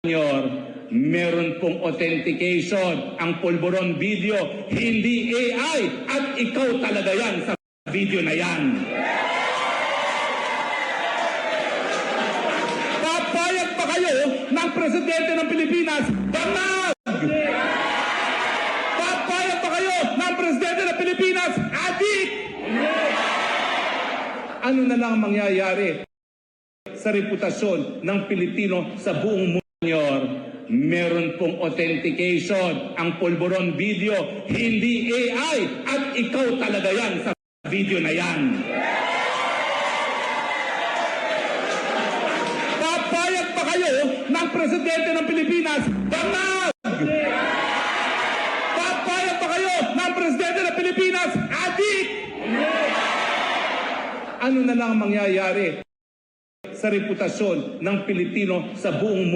Senyor, meron pong authentication ang pulburon video, hindi AI at ikaw talaga yan sa video na yan. Papayag pa kayo ng presidente ng Pilipinas, bangag! Papayag pa kayo ng presidente ng Pilipinas, adik! Ano na lang ang mangyayari sa reputasyon ng Pilipino sa buong mundo? Senyor, meron pong authentication ang pulburon video, hindi AI at ikaw talaga yan sa video na yan. Papayag pa kayo ng presidente ng Pilipinas, bangag! Papayag pa kayo ng presidente ng Pilipinas, adik! Ano na lang ang mangyayari sa reputasyon ng Pilipino sa buong mundo?